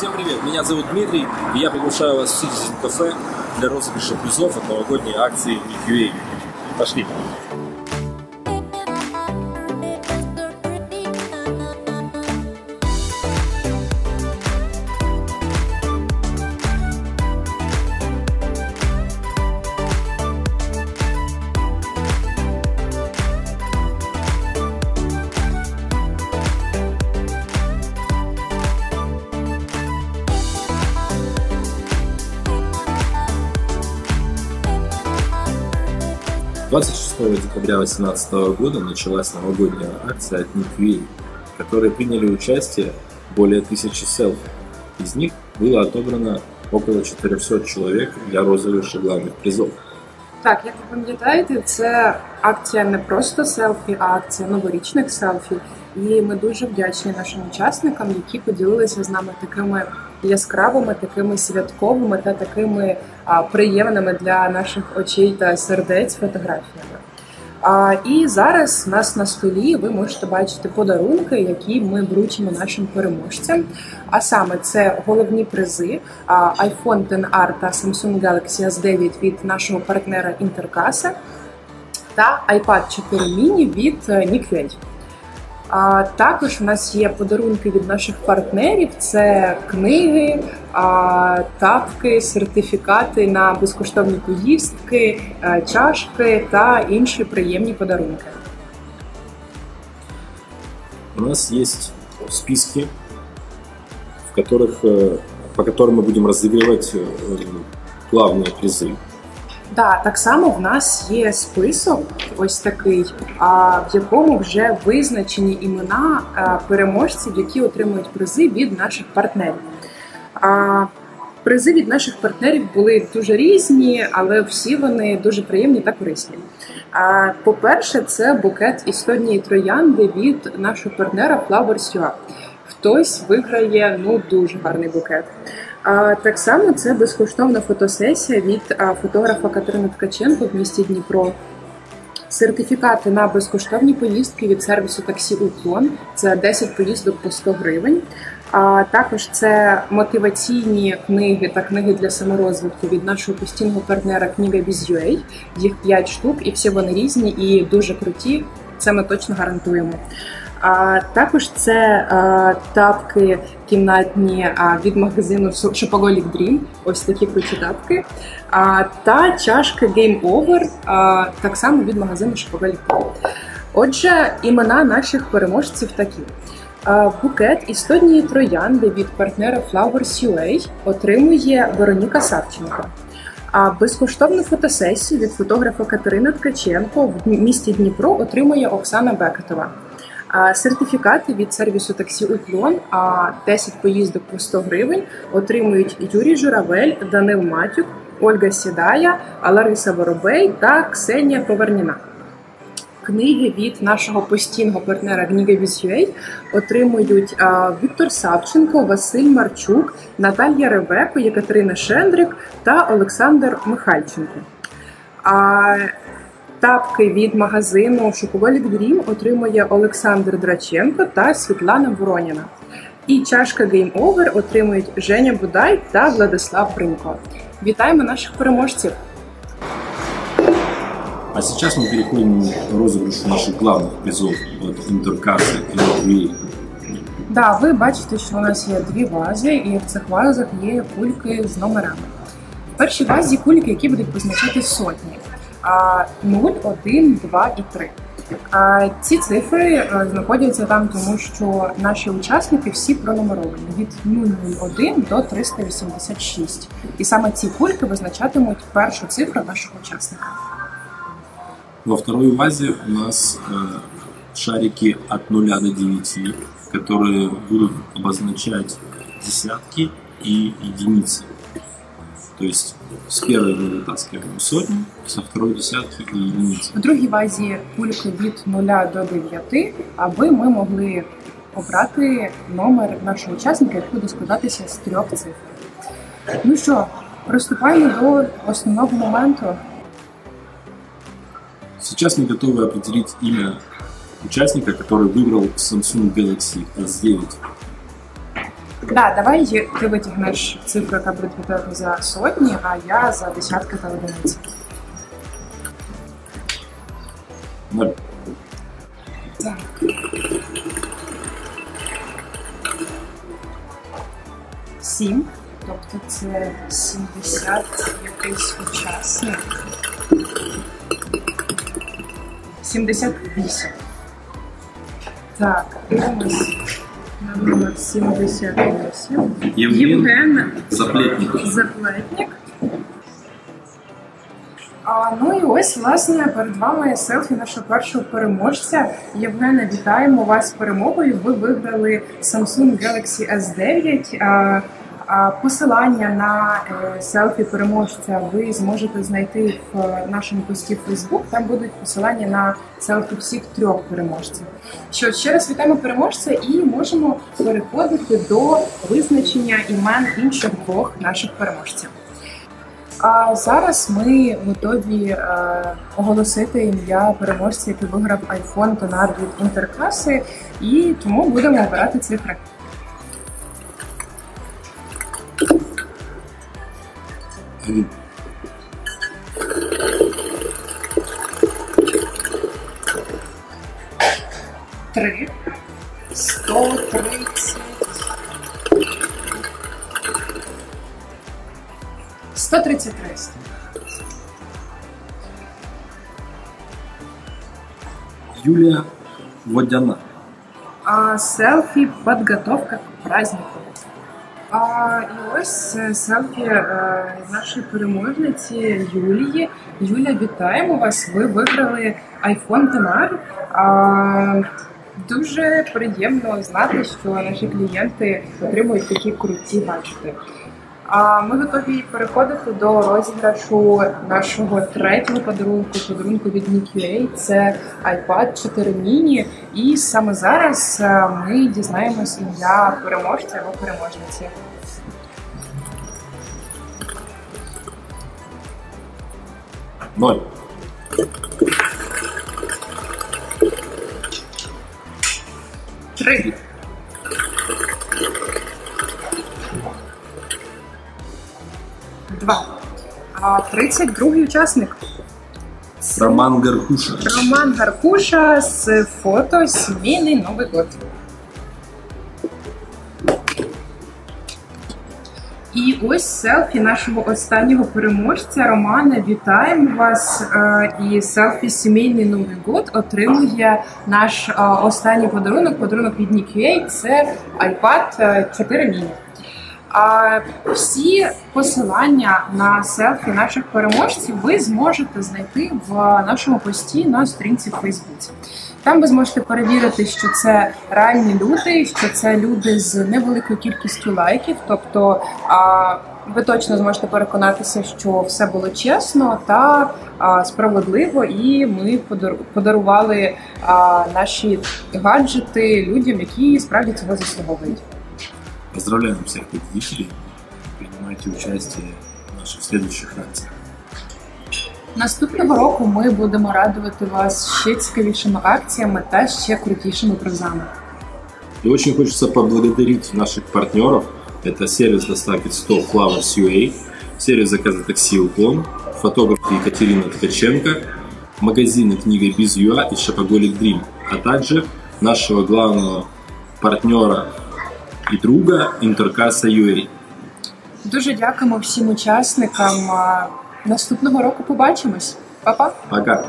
Всем привет, меня зовут Дмитрий, и я приглашаю вас в Citizen Cafe для розыгрыша призов от новогодней акции EQA. Пошли! 26 декабря 2018 года началась новогодняя акция от NickVA, в которой приняли участие более тысячи селфи. Из них было отобрано около 400 человек для розыгрыша главных призов. Так, як ви пам'ятаєте, це акція не просто селфі, а акція новорічних селфі. І ми дуже вдячні нашим учасникам, які поділилися з нами такими яскравими, такими святковими та такими приємними для наших очей та сердець фотографіями. А, І зараз у нас на столі ви можете бачити подарунки, які ми вручимо нашим переможцям. А саме це головні призи iPhone XR та Samsung Galaxy S9 від нашого партнера Intercasa та iPad 4 mini від Nikesh. А також у нас є подарунки від наших партнерів: це книги, а, тапки, сертифікати на безкоштовні поїздки, е, чашки та інші приємні подарунки. У нас есть списки, в которых, э, по которым мы будем разыгрывать э, главные призы. Да, так само в нас є список, ось такий, в якому вже визначені імена переможців, які отримують призи від наших партнерів. Призи від наших партнерів були дуже різні, але всі вони дуже приємні та корисні. По-перше, це букет історії троянди від нашого партнера Flowers UA. Хтось виграє ну дуже гарний букет. А так само це безкоштовна фотосесія від фотографа Катерини Ткаченко в місті Дніпро. Сертифікати на безкоштовні поїздки від сервісу таксі Уклон це 10 поїздок по 100 гривень. А також це мотиваційні книги та книги для саморозвитку від нашого постійного партнера Книга Біз.UA. Їх 5 штук, і всі вони різні і дуже круті. Це ми точно гарантуємо. А також це а, тапки кімнатні а, від магазину Shopaholic Dream, ось такі круті тапки. А, Та чашки Game Over, а, так само від магазину Shopaholic Dream. Отже, імена наших переможців такі. Букет історії троянди від партнера Flowers UA отримує Вероніка Савченко. А безкоштовну фотосесію від фотографа Катерини Ткаченко в місті Дніпро отримує Оксана Бекетова. Сертифікати від сервісу таксі Уклон, а 10 поїздок по 100 гривень отримують Юрій Журавель, Данил Матюк, Ольга Сідая, Лариса Воробей та Ксенія Поверніна. Книги від нашого постійного партнера Книга.Віз.UA отримують Віктор Савченко, Василь Марчук, Наталія Ребеко, Єкатерина Шендрик та Олександр Михальченко. А Тапки від магазину Шокоголік Дрім отримує Олександр Драченко та Світлана Вороніна. І чашка Game Over отримують Женя Будай та Владислав Бринько. Вітаємо наших переможців! А сейчас мы переходим к розыгрышу наших главных призов от Интеркассы и Латвии. Да, ви бачите, що у нас є дві вази, і в цих вазах є кульки з номерами. В першій вазі кульки, які будуть позначати сотні. 0, 1, 2 і 3. Ці цифри е, знаходяться там, тому що наші учасники всі пронумеровані від 001 до 386. І саме ці кульки визначатимуть першу цифру нашого учасника. Во второй вазе у нас э, шарики от 0 до 9, которые будут обозначать десятки и единицы. То есть с первой мы вытаскиваем сотню, со второй десятки і единиці. В другій вазі кульки від 0 до 9, аби ми могли обрати номер нашого учасника, який буде складатися з трьох цифр. Ну що, приступаємо до основного моменту. Сейчас мы готовы определить имя участника, который выбрал Samsung Galaxy S9. Да, давай ти витягнеш цифру, яка буде відповідати за сотні, а я за десятки та одиниці. Так. Сім. Тобто це 70 якийсь учасник. 78. Так, номер 78. Євген Заплетник. Заплетник. А, ну і ось, власне, перед вами селфі нашого першого переможця. Євгене, вітаємо вас з перемогою. Ви виграли Samsung Galaxy S9. А, а, посилання на е, селфі переможця ви зможете знайти в е, нашому пості Facebook. Там будуть посилання на селфі всіх трьох переможців. Що ще раз вітаємо переможця і можемо переходити до визначення імен інших двох наших переможців. А зараз ми готові е, оголосити ім'я переможця, який виграв iPhone Tonar від інтеркласи, і тому будемо обирати цифри. Один. Три. Сто тридцять. Сто тридцять три. Юлия Водяна. А селфі подготовка к празднику. А, і ось е, селфі е, нашої переможниці Юлії. Юля, вітаємо вас. Ви виграли iPhone. А, дуже приємно знати, що наші клієнти отримують такі круті гаджети. А ми готові переходити до розіграшу нашого третього подарунку, подарунку від NickUA. Це iPad 4 mini. І саме зараз е, ми дізнаємось ім'я переможця або переможниці. Ноль. Три. Два. А 32-й учасник. Роман Гаркуша. Роман Гаркуша з фото Сімейний Новий год. І ось селфі нашого останнього переможця Романа. Вітаємо вас! Е, І селфі Сімейний Новий год отримує наш е, останній подарунок. Подарунок від NickUA – це iPad е, 4 mini. А всі посилання на селфі наших переможців ви зможете знайти в нашому пості на сторінці в Фейсбуці. Там ви зможете перевірити, що це реальні люди, що це люди з невеликою кількістю лайків. Тобто ви точно зможете переконатися, що все було чесно та справедливо, і ми подар- подарували наші гаджети людям, які справді цього заслуговують. Поздравляем всех победителей. Принимайте участие в наших следующих акциях. Наступного року ми будемо радувати вас ще цікавішими акціями та ще крутішими призами. И очень хочется поблагодарить наших партнеров. Это сервис доставки 100 Flowers UA, сервис заказа такси Уклон, фотограф Екатерина Ткаченко, магазины книга Без Юа и Шопоголик Дрим, а также нашего главного партнера и друга інтеркаса Юрій. Дуже дякуємо всім учасникам. Наступного року побачимось. Па-па! Пока!